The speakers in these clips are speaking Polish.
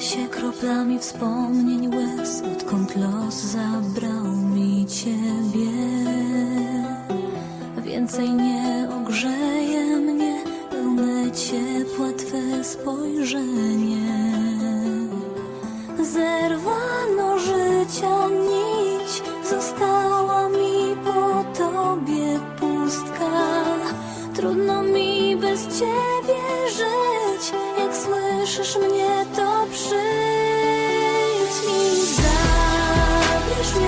się kroplami wspomnień łez Odkąd los zabrał mi ciebie. Więcej nie ogrzeje mnie Pełne ciepła Twe spojrzenie. Zerwano życia nić Została mi po Tobie pustka. Trudno mi bez Ciebie żyć Jak słyszysz mnie to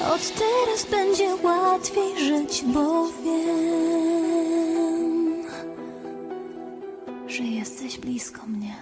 Od teraz będzie łatwiej żyć, bo wiem, że jesteś blisko mnie.